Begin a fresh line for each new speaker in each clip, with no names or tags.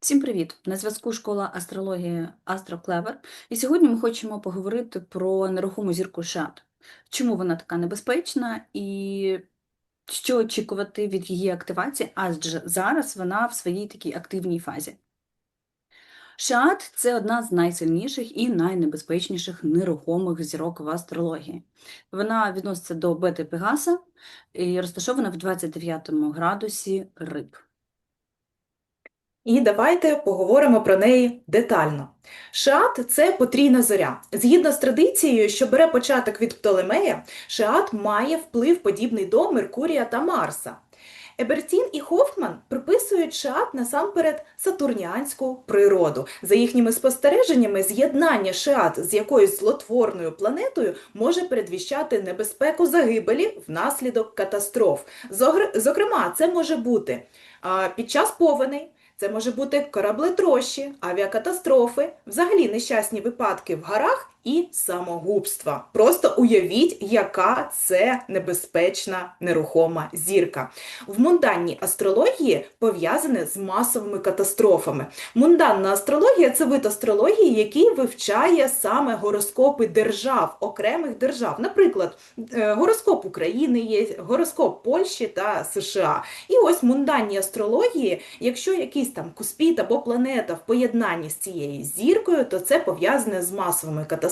Всім привіт! На зв'язку школа астрології AstroClever. І сьогодні ми хочемо поговорити про нерухому зірку Шат. Чому вона така небезпечна і що очікувати від її активації, адже зараз вона в своїй такій активній фазі. Шаат – це одна з найсильніших і найнебезпечніших нерухомих зірок в астрології. Вона відноситься до бети Пегаса і розташована в 29 градусі риб.
І давайте поговоримо про неї детально. Шеат – це потрійна зоря. Згідно з традицією, що бере початок від Птолемея, Шеат має вплив подібний до Меркурія та Марса. Ебертін і Хофман приписують Шеат насамперед сатурніанську природу. За їхніми спостереженнями, з'єднання Шеат з якоюсь злотворною планетою може передвіщати небезпеку загибелі внаслідок катастроф. Зокрема, це може бути під час повеней, це може бути кораблетрощі, авіакатастрофи, взагалі нещасні випадки в горах і самогубства. Просто уявіть, яка це небезпечна нерухома зірка. В мунданній астрології пов'язане з масовими катастрофами. Мунданна астрологія це вид астрології, який вивчає саме гороскопи держав, окремих держав. Наприклад, е, гороскоп України є, гороскоп Польщі та США. І ось в мунданній астрології, якщо якийсь там куспіт або планета в поєднанні з цією зіркою, то це пов'язане з масовими катастрофами,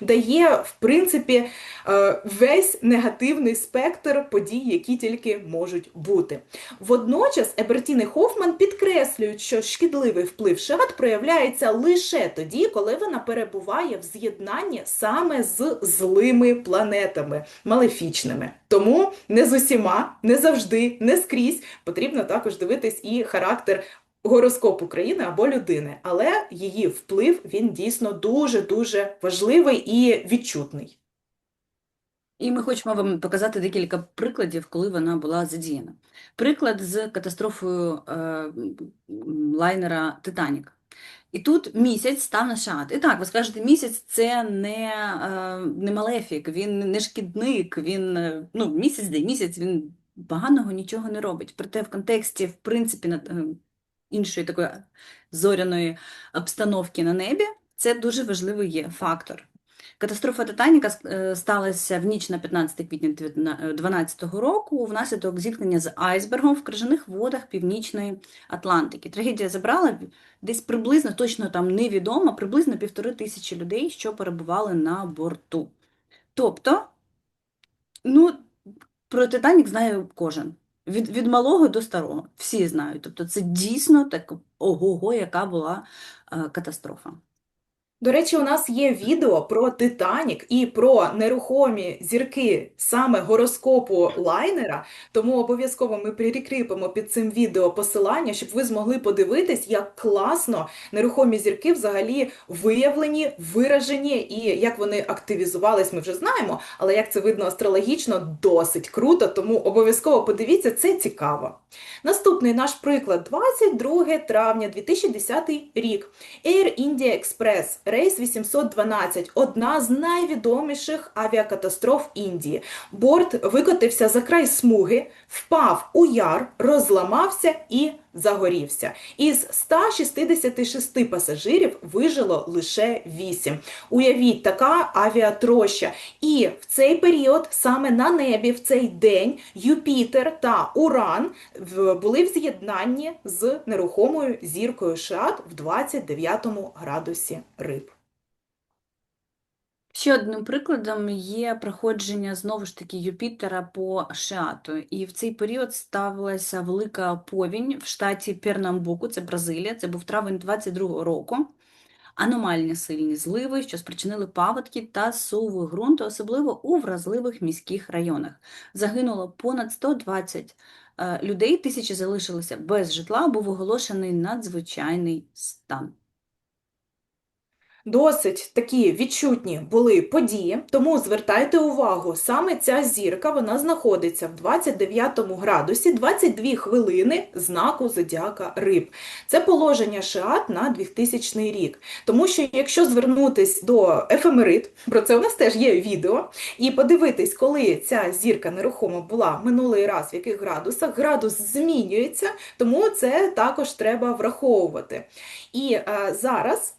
дає, в принципі, е, весь негативний спектр подій, які тільки можуть бути. Водночас Ебертін і Хофман підкреслюють, що шкідливий вплив шат проявляється лише тоді, коли вона перебуває в з'єднанні саме з злими планетами, малефічними. Тому не з усіма, не завжди, не скрізь потрібно також дивитись і характер гороскопу країни або людини, але її вплив він дійсно дуже-дуже важливий і відчутний.
І ми хочемо вам показати декілька прикладів, коли вона була задіяна. Приклад з катастрофою е, лайнера Титанік. І тут місяць став на шат. І так, ви скажете, місяць це не, е, не малефік, він не шкідник, він е, ну, місяць де місяць, він поганого нічого не робить. Проте в контексті, в принципі, е, іншої такої зоряної обстановки на небі, це дуже важливий є фактор. Катастрофа Титаніка е, сталася в ніч на 15 квітня 2012 року внаслідок зіткнення з айсбергом в крижаних водах Північної Атлантики. Трагедія забрала десь приблизно, точно там невідомо, приблизно півтори тисячі людей, що перебували на борту. Тобто, ну, про Титанік знає кожен. Від, від малого до старого. Всі знають. Тобто це дійсно так ого-го, яка була е, катастрофа.
До речі, у нас є відео про Титанік і про нерухомі зірки саме гороскопу лайнера, тому обов'язково ми прикріпимо під цим відео посилання, щоб ви змогли подивитись, як класно нерухомі зірки взагалі виявлені, виражені, і як вони активізувались, ми вже знаємо, але як це видно астрологічно, досить круто, тому обов'язково подивіться, це цікаво. Наступний наш приклад. 22 травня 2010 рік. Air India Express, рейс 812, одна з найвідоміших авіакатастроф Індії. Борт викотився за край смуги, впав у яр, розламався і загорівся. Із 166 пасажирів вижило лише 8. Уявіть, така авіатроща. І в цей період, саме на небі, в цей день, Юпітер та Уран були в з'єднанні з нерухомою зіркою Шат в 29 градусі риб.
Ще одним прикладом є проходження знову ж таки Юпітера по Шеату. І в цей період ставилася велика повінь в штаті Пернамбуку, це Бразилія, це був травень 22-го року. Аномальні сильні зливи, що спричинили паводки та суву ґрунту, особливо у вразливих міських районах. Загинуло понад 120 е, людей, тисячі залишилися без житла, був оголошений надзвичайний стан.
Досить такі відчутні були події, тому звертайте увагу, саме ця зірка вона знаходиться в 29 градусі 22 хвилини знаку зодіака Риб. Це положення Шиат на 2000 рік. Тому що якщо звернутись до ефемерид, про це у нас теж є відео, і подивитись, коли ця зірка нерухома була минулий раз, в яких градусах, градус змінюється, тому це також треба враховувати. І е, зараз.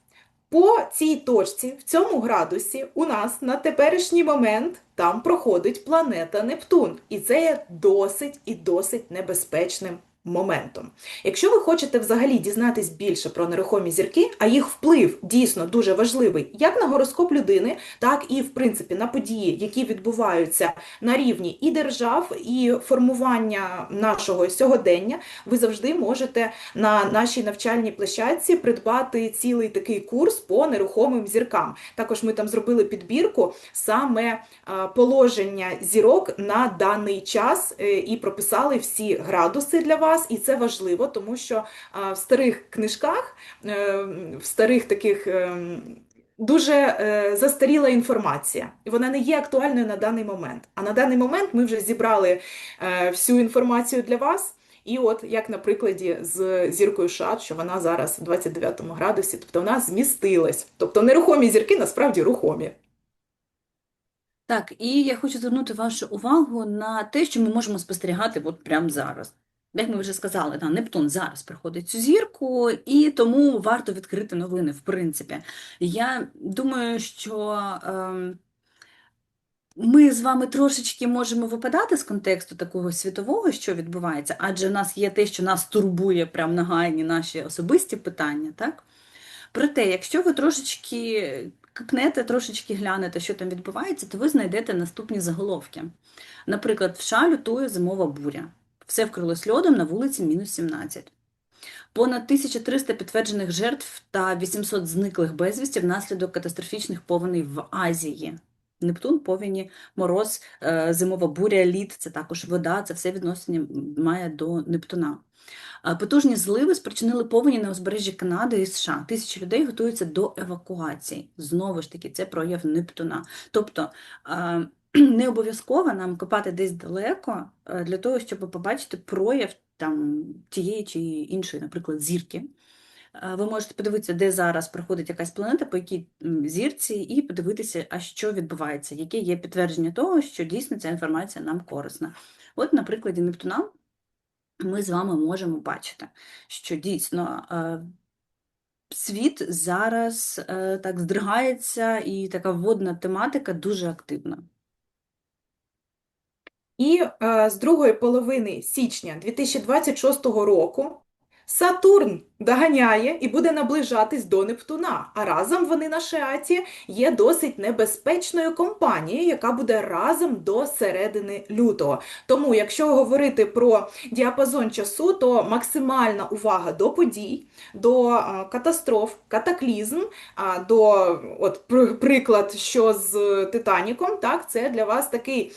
По цій точці, в цьому градусі, у нас на теперішній момент там проходить планета Нептун. І це є досить і досить небезпечним моментом. Якщо ви хочете взагалі дізнатись більше про нерухомі зірки, а їх вплив дійсно дуже важливий як на гороскоп людини, так і в принципі на події, які відбуваються на рівні і держав, і формування нашого сьогодення, ви завжди можете на нашій навчальній площадці придбати цілий такий курс по нерухомим зіркам. Також ми там зробили підбірку саме е, положення зірок на даний час е, і прописали всі градуси для вас. І це важливо, тому що в старих книжках, е, в старих таких. е, Дуже е, застаріла інформація, і вона не є актуальною на даний момент. А на даний момент ми вже зібрали всю інформацію для вас. І от, як на прикладі з зіркою Шат, що вона зараз в 29 градусі, тобто вона змістилась. Тобто нерухомі зірки насправді рухомі.
Так, і я хочу звернути вашу увагу на те, що ми можемо спостерігати от прямо зараз. Як ми вже сказали, да, Нептун зараз приходить цю зірку, і тому варто відкрити новини, в принципі. Я думаю, що ем, ми з вами трошечки можемо випадати з контексту такого світового, що відбувається, адже в нас є те, що нас турбує прямо нагайні наші особисті питання, так? Проте, якщо ви трошечки кикнете, трошечки глянете, що там відбувається, то ви знайдете наступні заголовки. Наприклад, в США лютує зимова буря. Все вкрилось льодом на вулиці мінус 17. Понад 1300 підтверджених жертв та 800 зниклих безвісті внаслідок катастрофічних повеней в Азії. Нептун, повені, мороз, е, зимова буря, лід, це також вода, це все відношення має до Нептуна. Е, Потужні зливи спричинили повені на узбережжі Канади і США. Тисячі людей готуються до евакуації. Знову ж таки, це прояв Нептуна. Тобто е, не обов'язково нам копати десь далеко е, для того, щоб побачити прояв там тієї чи іншої, наприклад, зірки. Е, Ви можете подивитися, де зараз проходить якась планета, по якій зірці, і подивитися, а що відбувається, яке є підтвердження того, що дійсно ця інформація нам корисна. От, на прикладі Нептуна ми з вами можемо бачити, що дійсно е, світ зараз так здригається, і така водна тематика дуже активна.
І е, з другої половини січня 2026 року Сатурн доганяє і буде наближатись до Нептуна. А разом вони на Шеаті є досить небезпечною компанією, яка буде разом до середини лютого. Тому, якщо говорити про діапазон часу, то максимальна увага до подій, до катастроф, катаклізм, до от приклад, що з Титаніком, так, це для вас такий.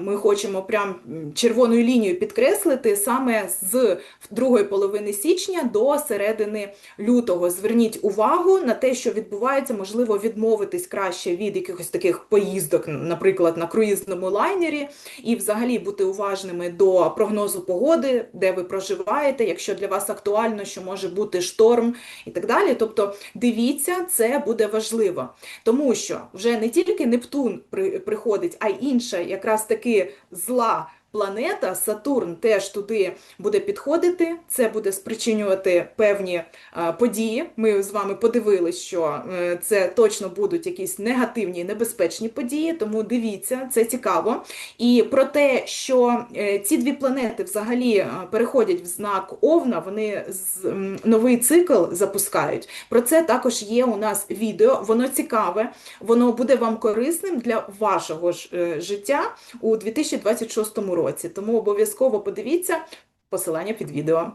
Ми хочемо прям червоною лінією підкреслити саме з другої половини січня до середини лютого. Зверніть увагу на те, що відбувається, можливо, відмовитись краще від якихось таких поїздок, наприклад, на круїзному лайнері, і взагалі бути уважними до прогнозу погоди, де ви проживаєте, якщо для вас актуально, що може бути шторм і так далі. Тобто дивіться, це буде важливо. Тому що вже не тільки Нептун при- приходить, а й інша якраз таки зла планета Сатурн теж туди буде підходити. Це буде спричинювати певні е, події. Ми з вами подивилися, що е, це точно будуть якісь негативні і небезпечні події, тому дивіться, це цікаво. І про те, що е, ці дві планети взагалі переходять в знак Овна, вони з- новий цикл запускають. Про це також є у нас відео. Воно цікаве, воно буде вам корисним для вашого ж життя у 2026 році. Тому обов'язково подивіться посилання під відео.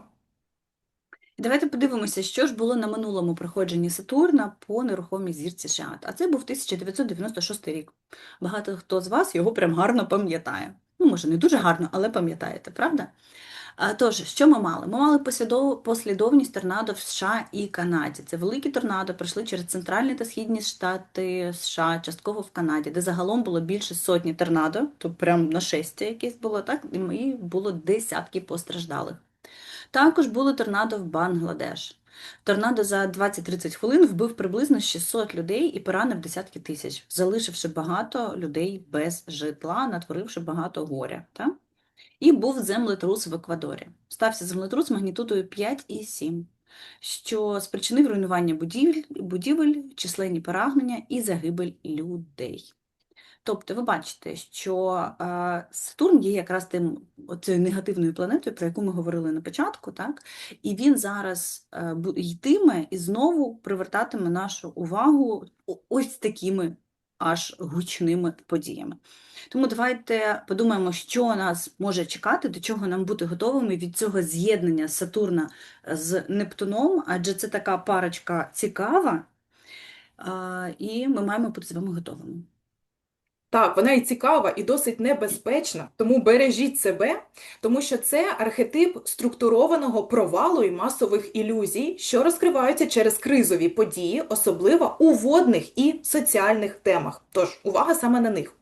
Давайте подивимося, що ж було на минулому проходженні Сатурна по нерухомій зірці Шеат. А це був 1996 рік. Багато хто з вас його прям гарно пам'ятає. Ну, може, не дуже гарно, але пам'ятаєте, правда? Тож, що ми мали? Ми мали послідов- послідовність торнадо в США і Канаді. Це великі торнадо пройшли через центральні та східні штати США, частково в Канаді, де загалом було більше сотні торнадо, то прям нашестя якесь було, так? І було десятки постраждалих. Також було торнадо в Бангладеш. Торнадо за 20-30 хвилин вбив приблизно 600 людей і поранив десятки тисяч, залишивши багато людей без житла, натворивши багато горя. Так? І був землетрус в Еквадорі. Стався землетрус магнітудою 5,7, що спричинив руйнування будівель, будівель, численні поранення і загибель людей. Тобто ви бачите, що е, Сатурн є якраз тим оцією негативною планетою, про яку ми говорили на початку, так? І він зараз е, йтиме і знову привертатиме нашу увагу ось такими аж гучними подіями. Тому давайте подумаємо, що нас може чекати, до чого нам бути готовими від цього з'єднання Сатурна з Нептуном, адже це така парочка цікава, е, і ми маємо бути з вами готовими.
Так, вона і цікава, і досить небезпечна, тому бережіть себе, тому що це архетип структурованого провалу і масових ілюзій, що розкриваються через кризові події, особливо у водних і соціальних темах. Тож, увага саме на них.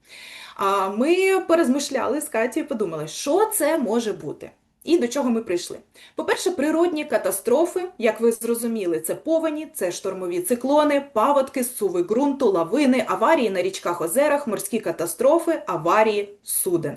А ми порозмишляли з Катєю подумали, що це може бути. І до чого ми прийшли? По-перше, природні катастрофи, як ви зрозуміли, це повені, це штормові циклони, паводки, суви ґрунту, лавини, аварії на річках, озерах, морські катастрофи, аварії суден.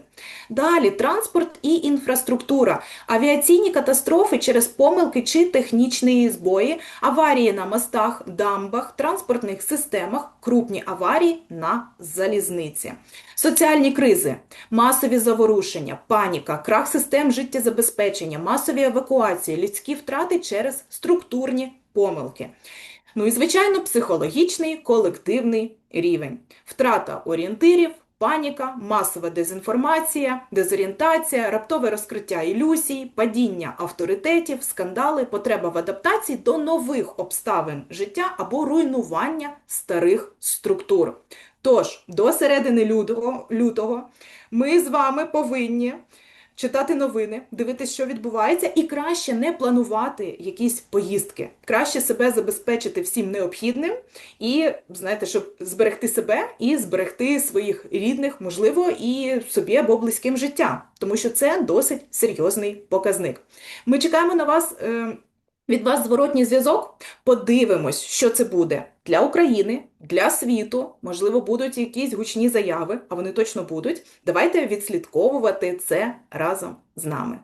Далі транспорт і інфраструктура, авіаційні катастрофи через помилки чи технічні збої, аварії на мостах, дамбах, транспортних системах, крупні аварії на залізниці. Соціальні кризи, масові заворушення, паніка, крах систем життєзабезпечення, масові евакуації, людські втрати через структурні помилки. Ну і, звичайно, психологічний колективний рівень. Втрата орієнтирів, паніка, масова дезінформація, дезорієнтація, раптове розкриття ілюзій, падіння авторитетів, скандали, потреба в адаптації до нових обставин життя або руйнування старих структур. Тож, до середини лютого, лютого ми з вами повинні читати новини, дивитися, що відбувається, і краще не планувати якісь поїздки. Краще себе забезпечити всім необхідним і, знаєте, щоб зберегти себе і зберегти своїх рідних, можливо, і собі або близьким життя, тому що це досить серйозний показник. Ми чекаємо на вас. е, від вас зворотній зв'язок. Подивимось, що це буде для України, для світу. Можливо, будуть якісь гучні заяви, а вони точно будуть. Давайте відслідковувати це разом з нами.